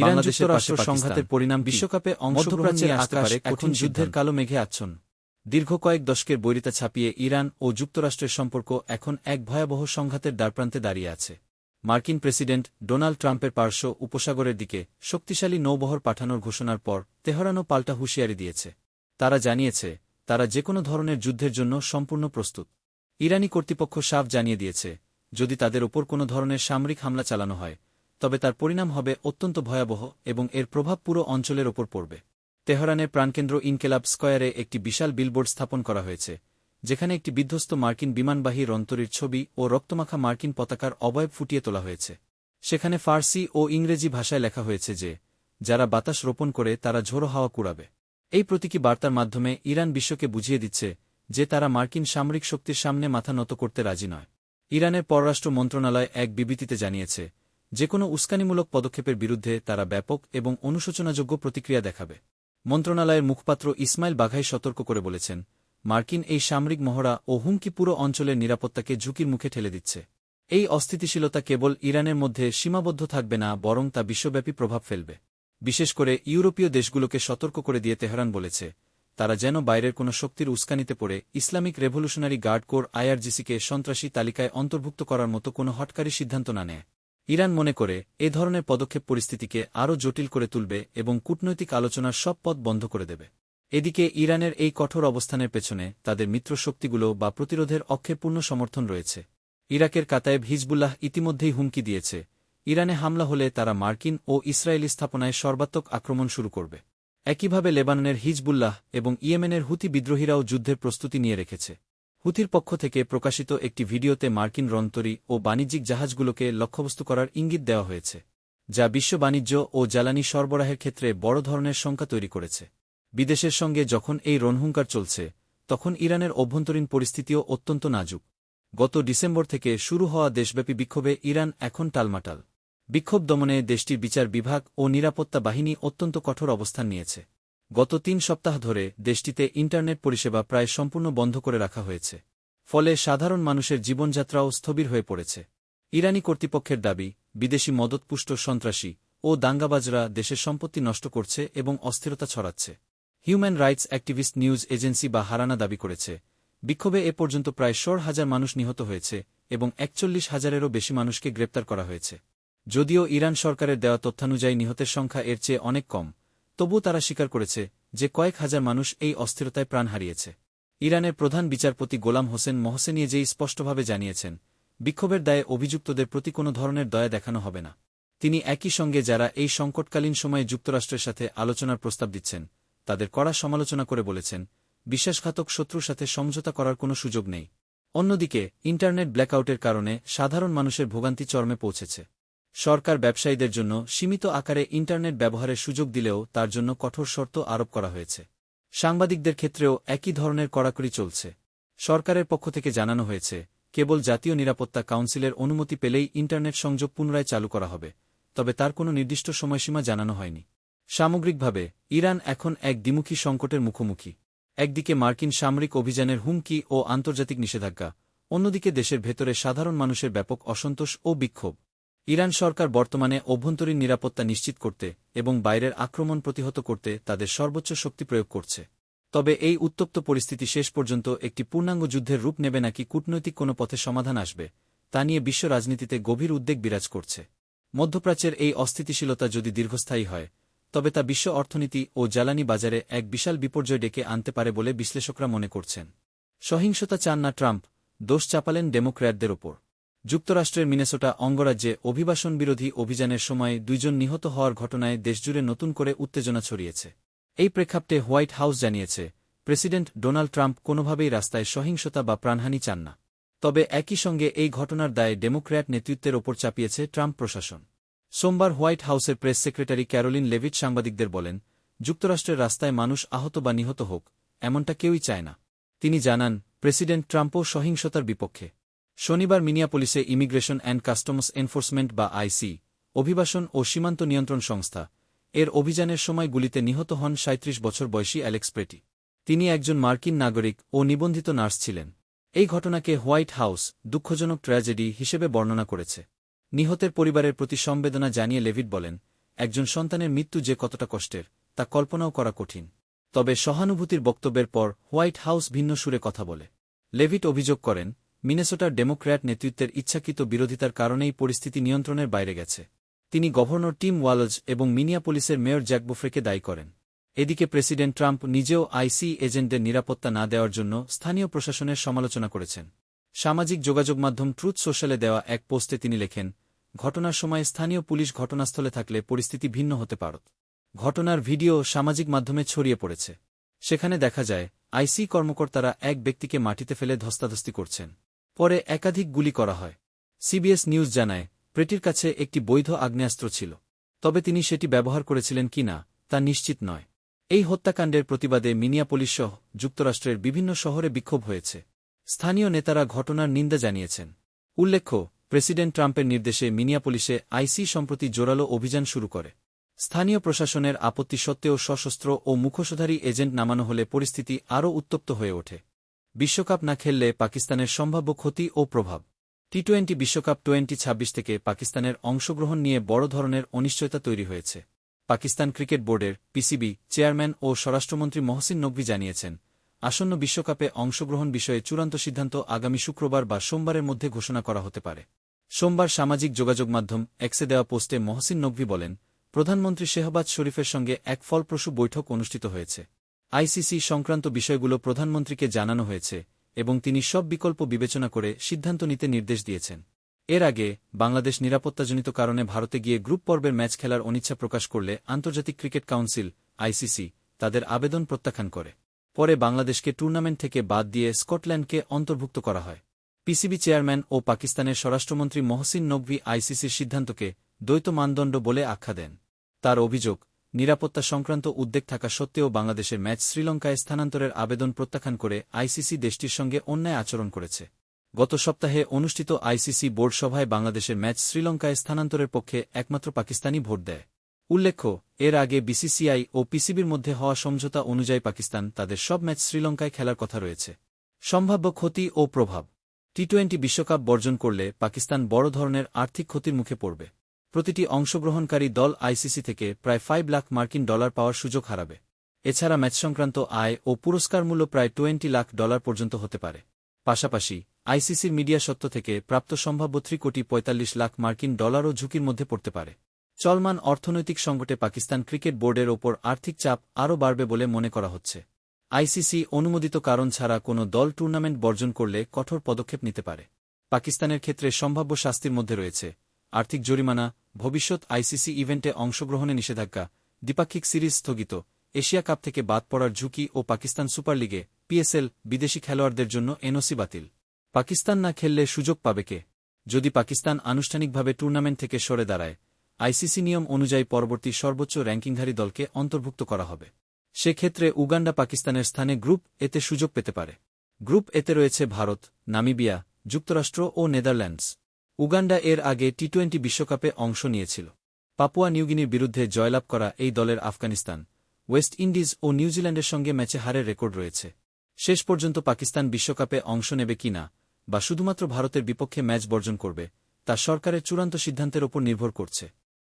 Iran যুক্তরাষ্ট্র সংঘাতের পরিণাম বিশ্বকাপে মধ্যপ্রাচ্যের আকাশ কঠিন যুদ্ধের কালো মেঘে আচ্ছন্ন। দীর্ঘ কয়েক দশকের বৈরিতা ছাপিয়ে ইরান ও যুক্তরাষ্ট্রের সম্পর্ক এখন এক ভয়াবহ সংঘাতের দ্বারপ্রান্তে দাঁড়িয়ে আছে। মার্কিন প্রেসিডেন্ট ডোনাল্ড ট্রাম্পের পার্শ্ব উপসাগরের দিকে শক্তিশালী নৌবহর পাঠানোর ঘোষণার পর তেহরানও পাল্টা হুঁশিয়ারি দিয়েছে। তারা জানিয়েছে তারা যে কোনো ধরনের যুদ্ধের জন্য সম্পূর্ণ প্রস্তুত। ইরানি কর্তৃপক্ষ সাফ জানিয়ে দিয়েছে যদি তাদের ওপর কোনো ধরনের সামরিক হামলা চালানো হয় তবে তার পরিণাম হবে অত্যন্ত ভয়াবহ এবং এর প্রভাব পুরো অঞ্চলের ওপর পড়বে। তেহরানের প্রাণকেন্দ্র ইনকেলাব স্কয়ারে একটি বিশাল বিলবোর্ড স্থাপন করা হয়েছে, যেখানে একটি বিধ্বস্ত মার্কিন বিমানবাহী রন্তরীর ছবি ও রক্তমাখা মার্কিন পতাকার অবয়ব ফুটিয়ে তোলা হয়েছে। সেখানে ফার্সি ও ইংরেজি ভাষায় লেখা হয়েছে যে, যারা বাতাস রোপণ করে তারা ঝোড়ো হাওয়া কুড়াবে। এই প্রতীকী বার্তার মাধ্যমে ইরান বিশ্বকে বুঝিয়ে দিচ্ছে যে তারা মার্কিন সামরিক শক্তির সামনে মাথা নত করতে রাজি নয়। ইরানের পররাষ্ট্র মন্ত্রণালয় এক বিবৃতিতে জানিয়েছে যে কোনো উস্কানিমূলক পদক্ষেপের বিরুদ্ধে তারা ব্যাপক এবং অনুশোচনাযোগ্য প্রতিক্রিয়া দেখাবে। মন্ত্রণালয়ের মুখপাত্র ইসমাইল বাঘাই সতর্ক করে বলেছেন, মার্কিন এই সামরিক মহড়া ও হুমকি পুরো অঞ্চলের নিরাপত্তাকে ঝুঁকির মুখে ঠেলে দিচ্ছে। এই অস্থিতিশীলতা কেবল ইরানের মধ্যে সীমাবদ্ধ থাকবে না, বরং তা বিশ্বব্যাপী প্রভাব ফেলবে। বিশেষ করে ইউরোপীয় দেশগুলোকে সতর্ক করে দিয়ে তেহরান বলেছে, তারা যেন বাইরের কোনো শক্তির উস্কানিতে পড়ে, ইসলামিক রেভলিউশনারি গার্ড কোর আইআরজিসিকে সন্ত্রাসী তালিকায় অন্তর্ভুক্ত করার মতো কোনো হটকারী সিদ্ধান্ত না নেয়। ইরান মনে করে এ ধরনের পদক্ষেপ পরিস্থিতিকে আরও জটিল করে তুলবে এবং কূটনৈতিক আলোচনার সব পথ বন্ধ করে দেবে। এদিকে ইরানের এই কঠোর অবস্থানের পেছনে তাদের মিত্রশক্তিগুলো বা প্রতিরোধের অক্ষে পূর্ণ সমর্থন রয়েছে। ইরাকের কাতায়েব হিজবুল্লাহ ইতিমধ্যেই হুমকি দিয়েছে। ইরানে হামলা হলে তারা মার্কিন ও ইসরায়েলি স্থাপনায় সর্বাত্মক আক্রমণ শুরু করবে। একইভাবে লেবাননের হিজবুল্লাহ এবং ইয়েমেনের হুতি বিদ্রোহীরাও যুদ্ধের প্রস্তুতি নিয়ে রেখেছে। হুতির পক্ষ থেকে প্রকাশিত একটি ভিডিওতে মার্কিন রন্তরী ও বাণিজ্যিক জাহাজগুলোকে লক্ষ্যবস্তু করার ইঙ্গিত দেওয়া হয়েছে, যা বিশ্ব বাণিজ্য ও জ্বালানি সরবরাহের ক্ষেত্রে বড় ধরনের শঙ্কা তৈরি করেছে। বিদেশের সঙ্গে যখন এই রণহুঙ্কার চলছে, তখন ইরানের অভ্যন্তরীণ পরিস্থিতিও অত্যন্ত নাজুক। গত ডিসেম্বর থেকে শুরু হওয়া দেশব্যাপী বিক্ষোভে ইরান এখন টালমাটাল। বিক্ষোভ দমনে দেশটির বিচার বিভাগ ও নিরাপত্তা বাহিনী অত্যন্ত কঠোর অবস্থান নিয়েছে। গত তিন সপ্তাহ ধরে দেশটিতে ইন্টারনেট পরিষেবা প্রায় সম্পূর্ণ বন্ধ করে রাখা হয়েছে, ফলে সাধারণ মানুষের জীবনযাত্রাও স্থবির হয়ে পড়েছে। ইরানি কর্তৃপক্ষের দাবি, বিদেশি মদতপুষ্ট সন্ত্রাসী ও দাঙ্গাবাজরা দেশের সম্পত্তি নষ্ট করছে এবং অস্থিরতা ছড়াচ্ছে। Human Rights Activist News Agency বা হারানা দাবি করেছে, বিক্ষোভে এ পর্যন্ত প্রায় ষোড় হাজার মানুষ নিহত হয়েছে এবং একচল্লিশ হাজারেরও বেশি মানুষকে গ্রেপ্তার করা হয়েছে। যদিও ইরান সরকারের দেওয়া তথ্যানুযায়ী নিহতের সংখ্যা এর চেয়ে অনেক কম তবুও তারা স্বীকার করেছে যে কয়েক হাজার মানুষ এই অস্থিরতায় প্রাণ হারিয়েছে। ইরানের প্রধান বিচারপতি গোলাম হোসেন মহসেনিয়েজেই স্পষ্টভাবে জানিয়েছেন, বিক্ষোভের দায়ে অভিযুক্তদের প্রতি কোনো ধরনের দয়া দেখানো হবে না। তিনি একই সঙ্গে যারা এই সংকটকালীন সময়ে যুক্তরাষ্ট্রের সাথে আলোচনার প্রস্তাব দিচ্ছেন, তাদের কড়া সমালোচনা করে বলেছেন, বিশ্বাসঘাতক শত্রুর সাথে সমঝোতা করার কোনো সুযোগ নেই। অন্যদিকে, ইন্টারনেট ব্ল্যাকআউটের কারণে সাধারণ মানুষের ভোগান্তি চরমে পৌঁছেছে। সরকার ব্যবসায়ীদের জন্য সীমিত আকারে ইন্টারনেট ব্যবহারের সুযোগ দিলেও তার জন্য কঠোর শর্ত আরোপ করা হয়েছে। সাংবাদিকদের ক্ষেত্রেও একই ধরনের কড়াকড়ি চলছে। সরকারের পক্ষ থেকে জানানো হয়েছে, কেবল জাতীয় নিরাপত্তা কাউন্সিলের অনুমতি পেলেই ইন্টারনেট সংযোগ পুনরায় চালু করা হবে, তবে তার কোনো নির্দিষ্ট সময়সীমা জানানো হয়নি। সামগ্রিকভাবে, ইরান এখন এক দ্বিমুখী সংকটের মুখোমুখি। একদিকে মার্কিন সামরিক অভিযানের হুমকি ও আন্তর্জাতিক নিষেধাজ্ঞা, অন্যদিকে দেশের ভেতরে সাধারণ মানুষের ব্যাপক অসন্তোষ ও বিক্ষোভ। ইরান সরকার বর্তমানে অভ্যন্তরীণ নিরাপত্তা নিশ্চিত করতে এবং বাইরের আক্রমণ প্রতিহত করতে তাদের সর্বোচ্চ শক্তি প্রয়োগ করছে। তবে এই উত্তপ্ত পরিস্থিতি শেষ পর্যন্ত একটি পূর্ণাঙ্গ যুদ্ধের রূপ নেবে নাকি কূটনৈতিক কোনো পথে সমাধান আসবে, তা নিয়ে বিশ্ব রাজনীতিতে গভীর উদ্বেগ বিরাজ করছে। মধ্যপ্রাচ্যের এই অস্থিতিশীলতা যদি দীর্ঘস্থায়ী হয়, তবে তা বিশ্ব অর্থনীতি ও জ্বালানি বাজারে এক বিশাল বিপর্যয় ডেকে আনতে পারে বলে বিশ্লেষকরা মনে করছেন। সহিংসতা চান না ট্রাম্প, দোষ চাপালেন ডেমোক্র্যাটদের ওপর। যুক্তরাষ্ট্রের মিনেসোটা অঙ্গরাজ্যে অভিবাসন বিরোধী অভিযানের সময় দুইজন নিহত হওয়ার ঘটনায় দেশজুড়ে নতুন করে উত্তেজনা ছড়িয়েছে। এই প্রেক্ষাপটে হোয়াইট হাউস জানিয়েছে, প্রেসিডেন্ট ডোনাল্ড ট্রাম্প কোনোভাবেই রাস্তায় সহিংসতা বা প্রাণহানি চান না। তবে একই সঙ্গে এই ঘটনার দায়ে ডেমোক্র্যাট নেতৃত্বের ওপর চাপিয়েছে ট্রাম্প প্রশাসন। সোমবার হোয়াইট হাউসের প্রেস সেক্রেটারি ক্যারোলিন লেভিট সাংবাদিকদের বলেন, যুক্তরাষ্ট্রের রাস্তায় মানুষ আহত বা নিহত হোক, এমনটা কেউই চায় না। তিনি জানান, প্রেসিডেন্ট ট্রাম্পও সহিংসতার বিপক্ষে। শনিবার মিনিয়াপলিসে ইমিগ্রেশন অ্যান্ড কাস্টমস এনফোর্সমেন্ট বা আইসি অভিবাসন ও সীমান্ত নিয়ন্ত্রণ সংস্থা। এর অভিযানের সময় গুলিতে নিহত হন ৩৭ বছর বয়সী অ্যালেক্স প্রেটি তিনি একজন মার্কিন নাগরিক ও নিবন্ধিত নার্স ছিলেন। এই ঘটনাকে হোয়াইট হাউস দুঃখজনক ট্র্যাজেডি হিসেবে বর্ণনা করেছে। নিহতের পরিবারের প্রতি সমবেদনা জানিয়ে লেভিট বলেন, একজন সন্তানের মৃত্যু যে কতটা কষ্টের, তা কল্পনাও করা কঠিন। তবে সহানুভূতির বক্তব্যের পর হোয়াইট হাউস ভিন্ন সুরে কথা বলে। লেভিট অভিযোগ করেন মিনেসোটার ডেমোক্র্যাট নেতৃত্বের ইচ্ছাকৃত বিরোধিতার কারণেই পরিস্থিতি নিয়ন্ত্রণের বাইরে গেছে। তিনি গভর্নর টিম ওয়ালজ এবং মিনিয়াপোলিসের মেয়র জ্যাকবোফ্রেকে দায়ী করেন। এদিকে প্রেসিডেন্ট ট্রাম্প নিজেও আইসি এজেন্টদের নিরাপত্তা না দেওয়ার জন্য স্থানীয় প্রশাসনের সমালোচনা করেছেন। সামাজিক যোগাযোগ মাধ্যম ট্রুথ সোশ্যালে দেওয়া এক পোস্টে তিনি লেখেন, ঘটনার সময় স্থানীয় পুলিশ ঘটনাস্থলে থাকলে পরিস্থিতি ভিন্ন হতে পারত। ঘটনার ভিডিও সামাজিক মাধ্যমে ছড়িয়ে পড়েছে। সেখানে দেখা যায়, আইসি কর্মকর্তারা এক ব্যক্তিকে মাটিতে ফেলে ধস্তাধস্তি করছেন। পরে একাধিক গুলি করা হয়। সিবিএস নিউজ জানায় প্রেটির কাছে একটি বৈধ আগ্নেয়াস্ত্র ছিল। তবে তিনি সেটি ব্যবহার করেছিলেন কিনা তা নিশ্চিত নয়। এই হত্যাকাণ্ডের প্রতিবাদে মিনিয়াপোলিসসহ যুক্তরাষ্ট্রের বিভিন্ন শহরে বিক্ষোভ হয়েছে। স্থানীয় নেতারা ঘটনার নিন্দা জানিয়েছেন। উল্লেখ্য, প্রেসিডেন্ট ট্রাম্পের নির্দেশে মিনিয়াপোলিসে আইসি সম্প্রতি জোরালো অভিযান শুরু করে। স্থানীয় প্রশাসনের আপত্তি সত্ত্বেও সশস্ত্র ও মুখোশধারী এজেন্ট নামানো হলে পরিস্থিতি আরও উত্তপ্ত হয়ে ওঠে। বিশ্বকাপ না খেললে পাকিস্তানের সম্ভাব্য ক্ষতি ও প্রভাব। টি টোয়েন্টি বিশ্বকাপ টোয়েন্টি ছাব্বিশ থেকে পাকিস্তানের অংশগ্রহণ নিয়ে বড় ধরনের অনিশ্চয়তা তৈরি হয়েছে। পাকিস্তান ক্রিকেট বোর্ডের পিসিবি চেয়ারম্যান ও স্বরাষ্ট্রমন্ত্রী মহসিন নকভি জানিয়েছেন, আসন্ন বিশ্বকাপে অংশগ্রহণ বিষয়ে চূড়ান্ত সিদ্ধান্ত আগামী শুক্রবার বা সোমবারের মধ্যে ঘোষণা করা হতে পারে। সোমবার সামাজিক যোগাযোগ মাধ্যম এক্সে দেওয়া পোস্টে মহসিন নকভি বলেন, প্রধানমন্ত্রী শেহবাজ শরীফের সঙ্গে এক ফলপ্রসূ বৈঠক অনুষ্ঠিত হয়েছে। আইসিসি সংক্রান্ত বিষয়গুলো প্রধানমন্ত্রীকে জানানো হয়েছে এবং তিনি সব বিকল্প বিবেচনা করে সিদ্ধান্ত নিতে নির্দেশ দিয়েছেন। এর আগে বাংলাদেশ নিরাপত্তাজনিত কারণে ভারতে গিয়ে গ্রুপ পর্বের ম্যাচ খেলার অনিচ্ছা প্রকাশ করলে আন্তর্জাতিক ক্রিকেট কাউন্সিল, আইসিসি, তাদের আবেদন প্রত্যাখ্যান করে। পরে বাংলাদেশকে টুর্নামেন্ট থেকে বাদ দিয়ে স্কটল্যান্ডকে অন্তর্ভুক্ত করা হয়। পিসিবি চেয়ারম্যান ও পাকিস্তানের স্বরাষ্ট্রমন্ত্রী মহসিন নকভি আইসিসির সিদ্ধান্তকে দ্বৈত মানদণ্ড বলে আখ্যা দেন। তার অভিযোগ নিরাপত্তা সংক্রান্ত উদ্বেগ থাকা সত্ত্বেও বাংলাদেশের ম্যাচ শ্রীলঙ্কায় স্থানান্তরের আবেদন প্রত্যাখ্যান করে আইসিসি দেশটির সঙ্গে অন্যায় আচরণ করেছে। গত সপ্তাহে অনুষ্ঠিত আইসিসি বোর্ড সভায় বাংলাদেশের ম্যাচ শ্রীলঙ্কায় স্থানান্তরের পক্ষে একমাত্র পাকিস্তানি ভোট দেয়। উল্লেখ্য, এর আগে বিসিসিআই ও পিসিবির মধ্যে হওয়া সমঝোতা অনুযায়ী পাকিস্তান তাদের সব ম্যাচ শ্রীলঙ্কায় খেলার কথা রয়েছে। সম্ভাব্য ক্ষতি ও প্রভাব। টি টোয়েন্টি বিশ্বকাপ বর্জন করলে পাকিস্তান বড় ধরনের আর্থিক ক্ষতির মুখে পড়বে। প্রতিটি অংশগ্রহণকারী দল আইসিসি থেকে প্রায় ফাইভ লাখ মার্কিন ডলার পাওয়ার সুযোগ হারাবে। এছাড়া ম্যাচ সংক্রান্ত আয় ও পুরস্কার মূল্য প্রায় টোয়েন্টি লাখ ডলার পর্যন্ত হতে পারে। পাশাপাশি, আইসিসির মিডিয়া সত্ত্ব থেকে প্রাপ্ত সম্ভাব্য ত্রি কোটি পঁয়তাল্লিশ লাখ মার্কিন ডলারও ঝুঁকির মধ্যে পড়তে পারে। চলমান অর্থনৈতিক সংকটে পাকিস্তান ক্রিকেট বোর্ডের ওপর আর্থিক চাপ আরও বাড়বে বলে মনে করা হচ্ছে। আইসিসি অনুমোদিত কারণ ছাড়া কোনো দল টুর্নামেন্ট বর্জন করলে কঠোর পদক্ষেপ নিতে পারে। পাকিস্তানের ক্ষেত্রে সম্ভাব্য শাস্তির মধ্যে রয়েছে আর্থিক জরিমানা, ভবিষ্যৎ আইসিসি ইভেন্টে অংশগ্রহণে নিষেধাজ্ঞা, দ্বিপাক্ষিক সিরিজ স্থগিত, এশিয়া কাপ থেকে বাদ পড়ার ঝুঁকি ও পাকিস্তান সুপার লিগে পিএসএল বিদেশি খেলোয়াড়দের জন্য এনওসি বাতিল। পাকিস্তান না খেললে সুযোগ পাবে কে? যদি পাকিস্তান আনুষ্ঠানিকভাবে টুর্নামেন্ট থেকে সরে দাঁড়ায় আইসিসি নিয়ম অনুযায়ী পরবর্তী সর্বোচ্চ র্যাঙ্কিংধারী দলকে অন্তর্ভুক্ত করা হবে। সেক্ষেত্রে উগান্ডা পাকিস্তানের স্থানে গ্রুপ এতে সুযোগ পেতে পারে। গ্রুপ এতে রয়েছে ভারত, নামিবিয়া, যুক্তরাষ্ট্র ও নেদারল্যান্ডস। উগান্ডা এর আগে টি টোয়েন্টি বিশ্বকাপে অংশ নিয়েছিল। পাপুয়া নিউগিনির বিরুদ্ধে জয়লাভ করা এই দলের আফগানিস্তান, ওয়েস্ট ইন্ডিজ ও নিউজিল্যান্ডের সঙ্গে ম্যাচে হারের রেকর্ড রয়েছে। শেষ পর্যন্ত পাকিস্তান বিশ্বকাপে অংশ নেবে কিনা বা শুধুমাত্র ভারতের বিপক্ষে ম্যাচ বর্জন করবে, তা সরকারের চূড়ান্ত সিদ্ধান্তের ওপর নির্ভর করছে।